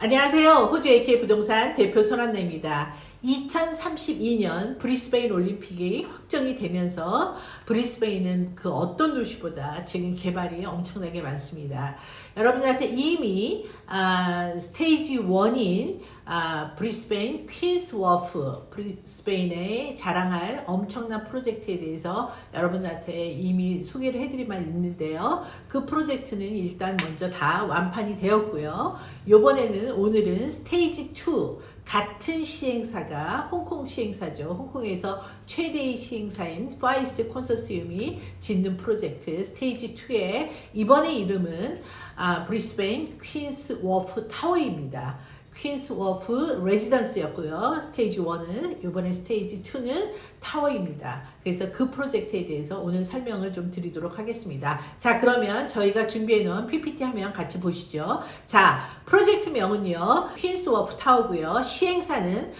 안녕하세요. 호주 AK 부동산 대표 손한나입니다. 2032년 브리스베인 올림픽이 확정이 되면서 브리스베인은 그 어떤 도시보다 지금 개발이 엄청나게 많습니다. 여러분들한테 이미 아, 스테이지 1인 아, 브리스베인 퀸스 워프 브리스베인에 자랑할 엄청난 프로젝트에 대해서 여러분들한테 이미 소개를 해드릴 만 있는데요. 그 프로젝트는 일단 먼저 다 완판이 되었고요. 요번에는 오늘은 스테이지 2 같은 시행사가 홍콩 시행사죠. 홍콩에서 최대의 시행사인 파이스트 콘소시움이 짓는 프로젝트 스테이지 2의 이번의 이름은 아, 브리스베인 퀸스 워프 타워입니다. 퀸스 워프 레지던스였고요. 스테이지 1은 이번에 스테이지 2는 타워입니다. 그래서 그 프로젝트에 대해서 오늘 설명을 좀 드리도록 하겠습니다. 자, 그러면 저희가 준비해 놓은 PPT 화면 같이 보시죠. 자, 프로젝트명은요. 퀸스 워프 타워고요. 시행사는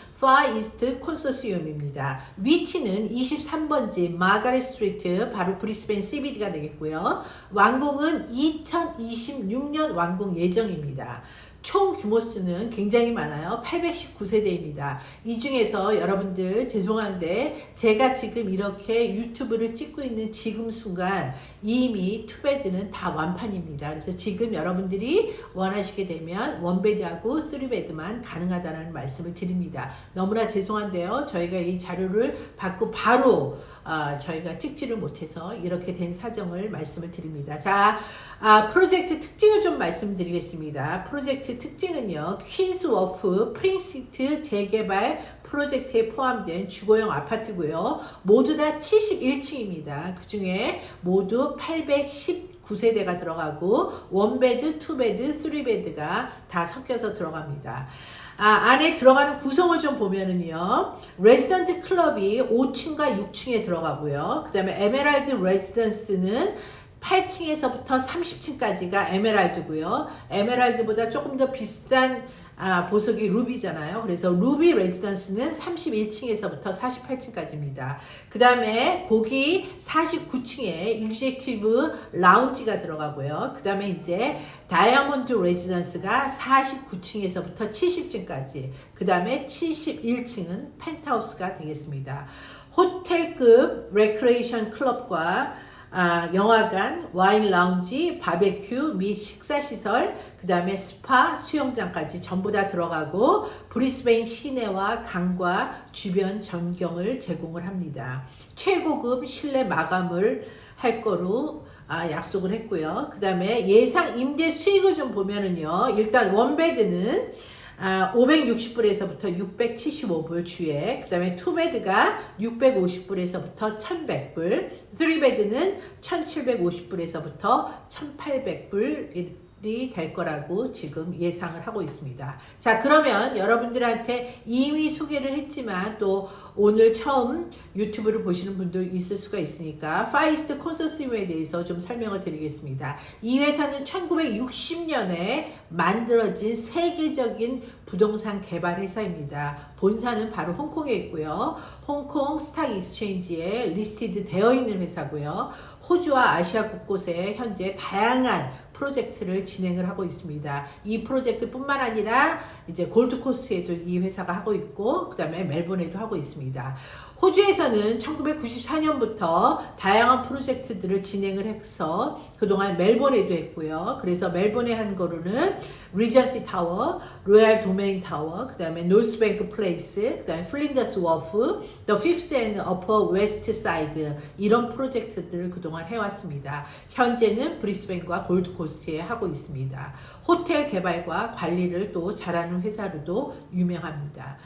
East 콘소시움입니다. 위치는 23번지 마가렛 스트리트 바로 브리스벤 CBD가 되겠고요. 완공은 2026년 완공 예정입니다. 총 규모 수는 굉장히 많아요. 819세대입니다. 이 중에서 여러분들 죄송한데 제가 지금 이렇게 유튜브를 찍고 있는 지금 순간 이미 투베드는 다 완판입니다. 그래서 지금 여러분들이 원하시게 되면 원베드하고 쓰리베드만 가능하다는 말씀을 드립니다. 너무나 죄송한데요. 저희가 이 자료를 받고 바로 아, 저희가 찍지를 못해서 이렇게 된 사정을 말씀을 드립니다. 자, 아, 프로젝트 특징을 좀 말씀드리겠습니다. 프로젝트 특징은요, 퀸스 워프 프린시트 재개발 프로젝트에 포함된 주거용 아파트고요. 모두 다 71층입니다. 그 중에 모두 810 9세대가 들어가고 원베드, 투베드, 쓰리베드가 다 섞여서 들어갑니다. 아, 안에 들어가는 구성을 좀 보면은요. 레지던트 클럽이 5층과 6층에 들어가고요. 그 다음에 에메랄드 레지던스는 8층에서부터 30층까지가 에메랄드고요. 에메랄드보다 조금 더 비싼 아, 보석이 루비잖아요. 그래서 루비 레지던스는 31층에서부터 48층까지입니다. 그 다음에 거기 49층에 익제큐브 라운지가 들어가고요. 그 다음에 이제 다이아몬드 레지던스가 49층에서부터 70층까지. 그 다음에 71층은 펜트하우스가 되겠습니다. 호텔급 레크레이션 클럽과 아, 영화관, 와인 라운지, 바베큐 및 식사 시설, 그 다음에 스파, 수영장까지 전부 다 들어가고 브리스베인 시내와 강과 주변 전경을 제공을 합니다. 최고급 실내 마감을 할 거로 아, 약속을 했고요. 그 다음에 예상 임대 수익을 좀 보면은요. 일단 원베드는 아, 560불에서부터 675불 주에, 그 다음에 투베드가 650불에서부터 1100불, 쓰리베드는 1750불에서부터 1800불이 될 거라고 지금 예상을 하고 있습니다. 자, 그러면 여러분들한테 이미 소개를 했지만 또 오늘 처음 유튜브를 보시는 분도 있을 수가 있으니까 파이스트 콘소시움에 대해서 좀 설명을 드리겠습니다. 이 회사는 1960년에 만들어진 세계적인 부동산 개발 회사입니다. 본사는 바로 홍콩에 있고요. 홍콩 스탁 익스체인지에 리스티드 되어 있는 회사고요. 호주와 아시아 곳곳에 현재 다양한 프로젝트를 진행을 하고 있습니다. 이 프로젝트뿐만 아니라 이제 골드코스트에도 이 회사가 하고 있고 그 다음에 멜번에도 하고 있습니다. 호주에서는 1994년부터 다양한 프로젝트들을 진행을 해서 그동안 멜번에도 했고요. 그래서 멜번에 한 거로는 리전시 타워, 로얄 도메인 타워, 그 다음에 노스뱅크 플레이스, 그 다음에 플린더스 워프, 더 피프스 앤 어퍼 웨스트 사이드 이런 프로젝트들을 그동안 해왔습니다. 현재는 브리스벤과 골드코스트에 하고 있습니다. 호텔 개발과 관리를 또 잘하는 회사로도 유명합니다.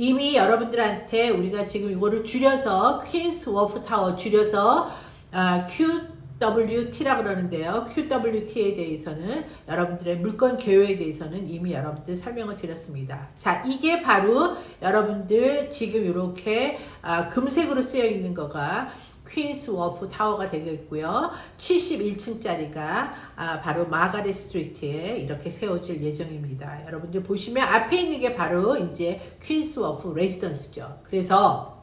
이미 여러분들한테 우리가 지금 이거를 줄여서 퀸스 워프 타워 줄여서 아, QWT라고 그러는데요. QWT에 대해서는 여러분들의 물건 개요에 대해서는 이미 여러분들 설명을 드렸습니다. 자, 이게 바로 여러분들 지금 이렇게 아, 금색으로 쓰여 있는 거가 퀸스 워프 타워가 되겠고요. 71층짜리가 아, 바로 마가렛 스트리트에 이렇게 세워질 예정입니다. 여러분들 보시면 앞에 있는 게 바로 이제 퀸스 워프 레지던스죠. 그래서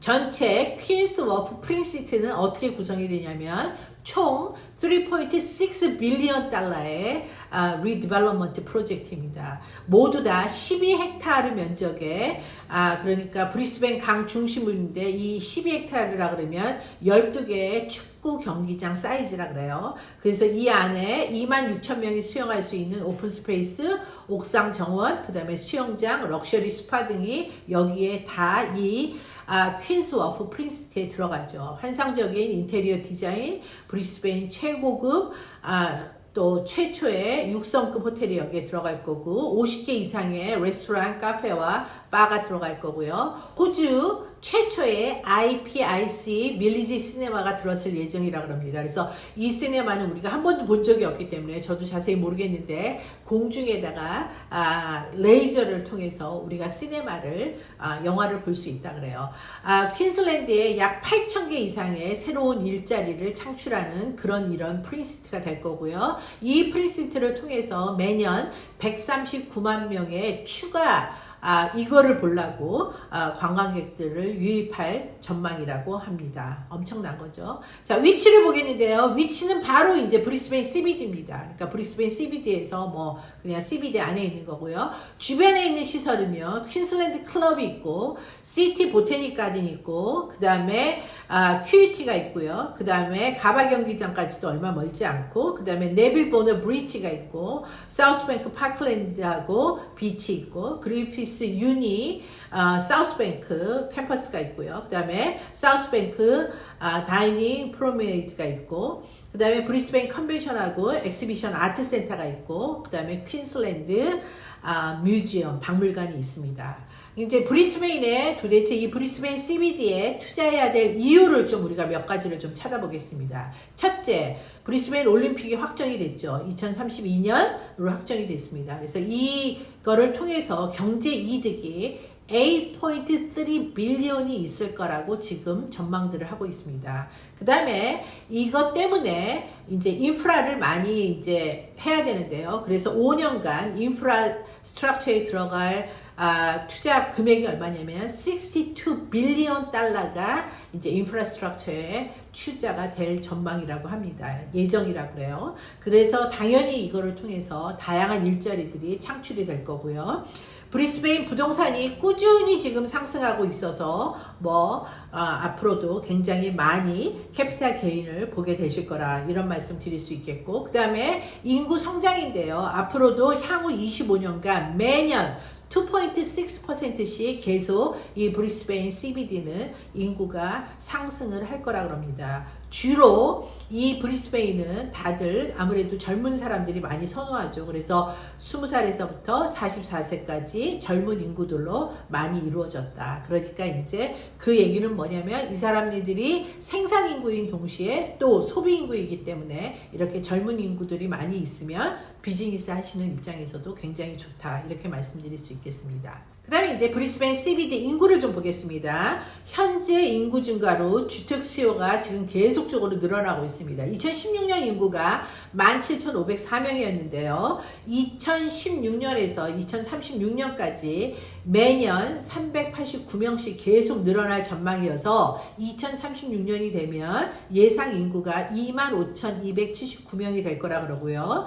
전체 퀸스 워프 프린시트는 어떻게 구성이 되냐면 총 3.6 빌리언 달러의 아, 리디벨롭먼트 프로젝트입니다. 모두 다 12헥타르 면적에 아 그러니까 브리스벤 강 중심부인데 이 12헥타르라 그러면 12개의 축구 경기장 사이즈라 그래요. 그래서 이 안에 2만 6천 명이 수영할 수 있는 오픈 스페이스, 옥상 정원, 그 다음에 수영장, 럭셔리 스파 등이 여기에 다이 아, 퀸스 워프 프린스트에 들어가죠. 환상적인 인테리어 디자인, 브리스베인 최고급, 아, 또 최초의 6성급 호텔이 여기에 들어갈 거고 50개 이상의 레스토랑, 카페와 바가 들어갈 거고요. 호주 최초의 IPIC 밀리지 시네마가 들어설 예정이라 그럽니다. 그래서 이 시네마는 우리가 한 번도 본 적이 없기 때문에 저도 자세히 모르겠는데 공중에다가 아, 레이저를 통해서 우리가 시네마를 아, 영화를 볼 수 있다 그래요. 아, 퀸슬랜드에 약 8천 개 이상의 새로운 일자리를 창출하는 그런 이런 프린스트가 될 거고요. 이 프린스트를 통해서 매년 139만 명의 추가 아, 이거를 보려고 아, 관광객들을 유입할 전망이라고 합니다. 엄청난 거죠. 자, 위치를 보겠는데요. 위치는 바로 이제 브리스베인 CBD입니다. 그러니까 브리스베인 CBD에서 뭐 그냥 CBD 안에 있는 거고요. 주변에 있는 시설은요. 퀸슬랜드 클럽이 있고 시티 보테닉 가든 있고 그 다음에 아, QUT가 있고요. 그 다음에 가바 경기장까지도 얼마 멀지 않고 그 다음에 네빌 보너 브리지가 있고 사우스뱅크 파크랜드하고 비치 있고 그리피스 유니 어, 사우스뱅크 캠퍼스가 있고요. 그 다음에 사우스뱅크 아, 다이닝 프로메이드가 있고 그 다음에 브리스베인 컨벤션하고 엑시비션 아트 센터가 있고 그 다음에 퀸슬랜드 아, 뮤지엄 박물관이 있습니다. 이제 브리스베인에 도대체 이 브리스베인 CBD에 투자해야 될 이유를 좀 우리가 몇 가지를 좀 찾아보겠습니다. 첫째, 브리스베인 올림픽이 확정이 됐죠. 2032년으로 확정이 됐습니다. 그래서 이거를 통해서 경제 이득이 8.3 빌리언이 있을 거라고 지금 전망들을 하고 있습니다. 그 다음에 이것 때문에 이제 인프라를 많이 이제 해야 되는데요. 그래서 5년간 인프라 스트럭처에 들어갈 아, 투자 금액이 얼마냐면 62 빌리언 달러가 이제 인프라스트럭처에 투자가 될 전망이라고 합니다. 예정이라고 그래요. 그래서 당연히 이거를 통해서 다양한 일자리들이 창출이 될 거고요. 브리스베인 부동산이 꾸준히 지금 상승하고 있어서 뭐 아, 앞으로도 굉장히 많이 캐피탈 게인을 보게 되실 거라 이런 말씀 드릴 수 있겠고 그 다음에 인구 성장인데요. 앞으로도 향후 25년간 매년 2.6%씩 계속 이 브리스베인 CBD는 인구가 상승을 할 거라 그럽니다. 주로 이 브리스베인은 다들 아무래도 젊은 사람들이 많이 선호하죠. 그래서 20살에서부터 44세까지 젊은 인구들로 많이 이루어졌다. 그러니까 이제 그 얘기는 뭐냐면 이 사람들이 생산 인구인 동시에 또 소비 인구이기 때문에 이렇게 젊은 인구들이 많이 있으면 비즈니스 하시는 입장에서도 굉장히 좋다. 이렇게 말씀드릴 수 있겠습니다. 그 다음에 이제 브리스벤 CBD 인구를 좀 보겠습니다. 현재 인구 증가로 주택 수요가 지금 계속적으로 늘어나고 있습니다. 2016년 인구가 17,504명이었는데요. 2016년에서 2036년까지 매년 389명씩 계속 늘어날 전망이어서 2036년이 되면 예상 인구가 25,279명이 될 거라 그러고요.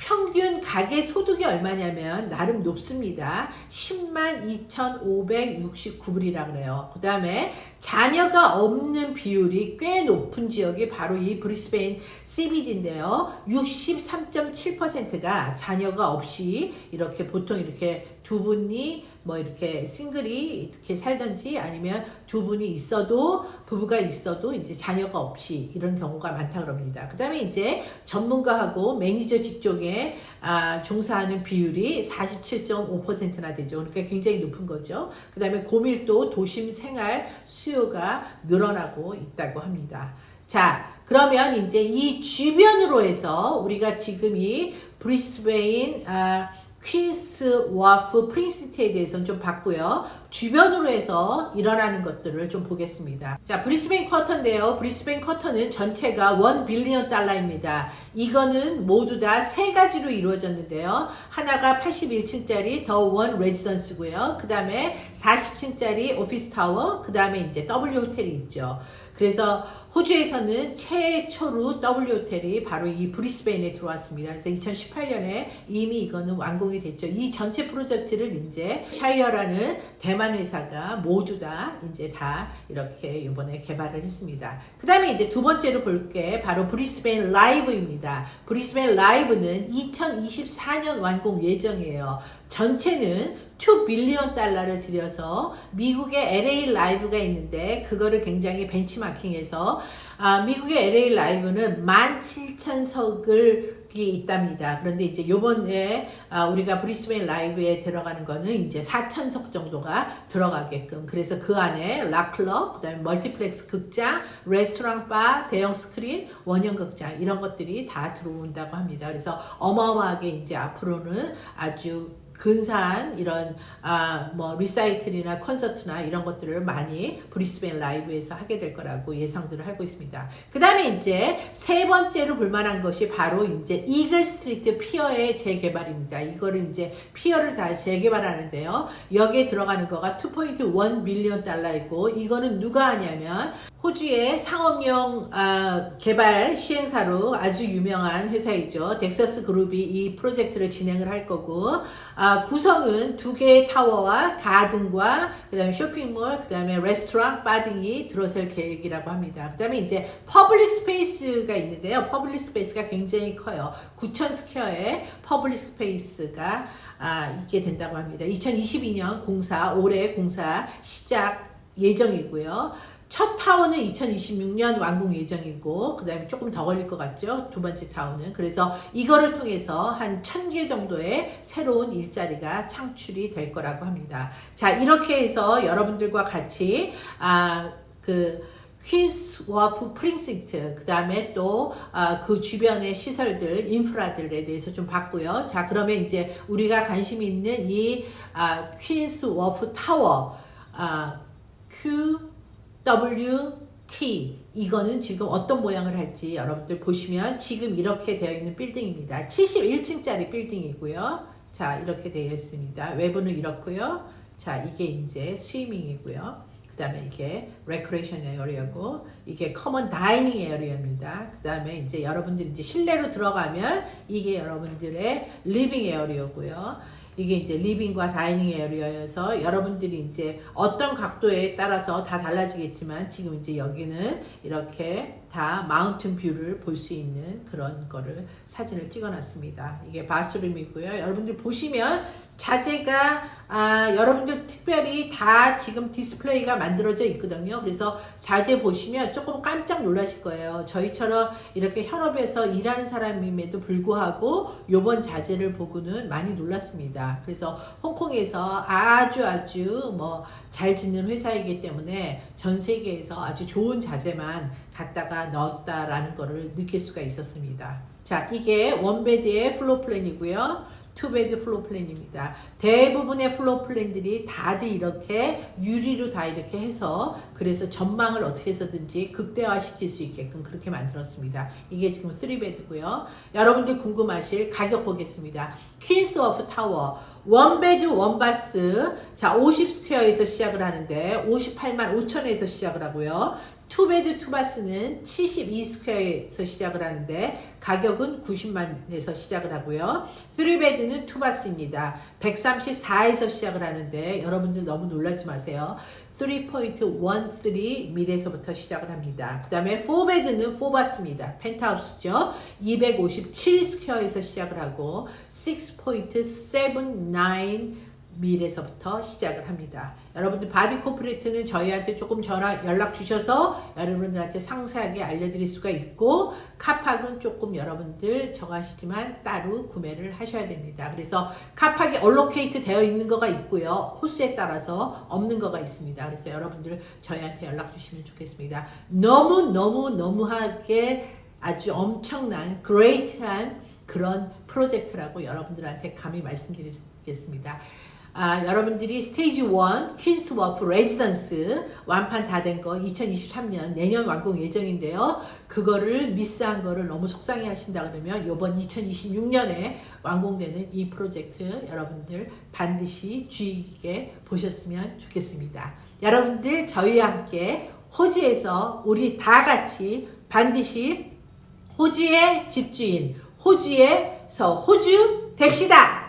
평균 가계 소득이 얼마냐면 나름 높습니다. 10만 2,569불이라 그래요. 그 다음에 자녀가 없는 비율이 꽤 높은 지역이 바로 이 브리스베인 CBD인데요. 63.7%가 자녀가 없이 이렇게 보통 이렇게 두 분이 뭐 이렇게 싱글이 이렇게 살든지 아니면 두 분이 있어도 부부가 있어도 이제 자녀가 없이 이런 경우가 많다 그럽니다. 그 다음에 이제 전문가하고 매니저 직종에 아, 종사하는 비율이 47.5%나 되죠. 그러니까 굉장히 높은 거죠. 그 다음에 고밀도 도심 생활 수요가 늘어나고 있다고 합니다. 자, 그러면 이제 이 주변으로 해서 우리가 지금 이 브리스베인 아, 퀸스 와프 프린스티에 대해서는 좀 봤고요. 주변으로 해서 일어나는 것들을 좀 보겠습니다. 자, 브리스베인 쿼터인데요. 브리스베인 쿼터는 전체가 1 빌리언 달러입니다. 이거는 모두 다 세 가지로 이루어졌는데요. 하나가 81층짜리 더 원 레지던스고요. 그 다음에 40층짜리 오피스 타워, 그 다음에 이제 W 호텔이 있죠. 그래서 호주에서는 최초로 W 호텔이 바로 이 브리스베인에 들어왔습니다. 그래서 2018년에 이미 이거는 완공이 됐죠. 이 전체 프로젝트를 이제 샤이어라는 대만 회사가 모두 다 이제 다 이렇게 이번에 개발을 했습니다. 그 다음에 이제 두 번째로 볼 게 바로 브리스베인 라이브입니다. 브리스베인 라이브는 2024년 완공 예정이에요. 전체는 2 빌리언 달러를 들여서 미국의 LA 라이브가 있는데 그거를 굉장히 벤치마킹해서 아, 미국의 LA 라이브는 17,000석을 이 있답니다. 그런데 이제 요번에 아, 우리가 브리스베인 라이브에 들어가는 거는 이제 4,000석 정도가 들어가게끔 그래서 그 안에 락클럽, 그 다음에 멀티플렉스 극장, 레스토랑 바, 대형 스크린, 원형 극장 이런 것들이 다 들어온다고 합니다. 그래서 어마어마하게 이제 앞으로는 아주 근사한 이런 아 뭐 리사이틀이나 콘서트나 이런 것들을 많이 브리스벤 라이브에서 하게 될 거라고 예상들을 하고 있습니다. 그 다음에 이제 세 번째로 볼만한 것이 바로 이제 이글 스트리트 피어의 재개발입니다. 이거를 이제 피어를 다 재개발하는데요. 여기에 들어가는 거가 2.1 밀리언 달러이고 이거는 누가 하냐면 호주의 상업용 아, 개발 시행사로 아주 유명한 회사이죠. 덱서스 그룹이 이 프로젝트를 진행을 할 거고 아, 구성은 두 개의 타워와 가든과 그 다음에 쇼핑몰, 그 다음에 레스토랑, 바 등이 들어설 계획이라고 합니다. 그 다음에 이제 퍼블릭 스페이스가 있는데요. 퍼블릭 스페이스가 굉장히 커요. 9천 스퀘어의 퍼블릭 스페이스가 아, 있게 된다고 합니다. 2022년 공사 올해 공사 시작 예정이고요. 첫 타워는 2026년 완공 예정이고 그 다음에 조금 더 걸릴 것 같죠? 두 번째 타워는 그래서 이거를 통해서 한 1000개 정도의 새로운 일자리가 창출이 될 거라고 합니다. 자 이렇게 해서 여러분들과 같이 아그 퀸스 워프 프린시트 그 다음에 또 그 주변의 시설들 인프라들에 대해서 좀 봤고요. 자 그러면 이제 우리가 관심 있는 이 아, 퀸스 워프 타워 아, Q WT 이거는 지금 어떤 모양을 할지 여러분들 보시면 지금 이렇게 되어 있는 빌딩입니다. 71층짜리 빌딩이고요. 자 이렇게 되어 있습니다. 외부는 이렇고요. 자 이게 이제 스위밍이고요. 그 다음에 이게 레크레이션 에어리어고 이게 커먼 다이닝 에어리어입니다. 그 다음에 이제 여러분들이 이제 실내로 들어가면 이게 여러분들의 리빙 에어리어고요. 이게 이제 리빙과 다이닝 에어리어여서 여러분들이 이제 어떤 각도에 따라서 다 달라지겠지만 지금 이제 여기는 이렇게 다 마운틴 뷰를 볼 수 있는 그런 거를 사진을 찍어 놨습니다. 이게 바스룸이고요. 여러분들 보시면 자재가 아, 여러분들 특별히 다 지금 디스플레이가 만들어져 있거든요. 그래서 자재 보시면 조금 깜짝 놀라실 거예요. 저희처럼 이렇게 현업에서 일하는 사람임에도 불구하고 요번 자재를 보고는 많이 놀랐습니다. 그래서 홍콩에서 아주 아주 뭐 잘 짓는 회사이기 때문에 전 세계에서 아주 좋은 자재만 갖다가 넣었다라는 거를 느낄 수가 있었습니다. 자, 이게 원베드의 플로 플랜이고요. 투베드 플로 플랜입니다. 대부분의 플로 플랜들이 다들 이렇게 유리로 다 이렇게 해서 그래서 전망을 어떻게 해서든지 극대화시킬 수 있게끔 그렇게 만들었습니다. 이게 지금 3베드고요. 여러분들 궁금하실 가격 보겠습니다. 퀸스 오브 타워 원베드 원바스 자 50스퀘어에서 시작을 하는데 58만 5천에서 시작을 하고요. 투베드 투바스는 72스퀘어에서 시작을 하는데 가격은 90만에서 시작을 하고요. 3베드는 투바스입니다. 134에서 시작을 하는데 여러분들 너무 놀라지 마세요. 3.13 밀에서부터 시작을 합니다. 그 다음에 4베드는 4바스입니다. 펜트하우스죠. 257 스퀘어에서 시작을 하고 6.79 밀에서부터 시작을 합니다. 여러분들 바디 코퍼레이트는 저희한테 조금 전화 연락 주셔서 여러분들한테 상세하게 알려드릴 수가 있고 카팍은 조금 여러분들 정하시지만 따로 구매를 하셔야 됩니다. 그래서 카팍이 얼로케이트 되어 있는 거가 있고요. 호수에 따라서 없는 거가 있습니다. 그래서 여러분들 저희한테 연락 주시면 좋겠습니다. 너무 너무 너무하게 아주 엄청난 그레이트한 그런 프로젝트라고 여러분들한테 감히 말씀드리겠습니다. 아, 여러분들이 스테이지 1 퀸스 워프 레지던스 완판 다 된 거 2023년 내년 완공 예정인데요. 그거를 미스한 거를 너무 속상해 하신다 그러면 이번 2026년에 완공되는 이 프로젝트 여러분들 반드시 주의 깊게 보셨으면 좋겠습니다. 여러분들 저희와 함께 호주에서 우리 다 같이 반드시 호주의 집주인, 호주에서 호주 됩시다.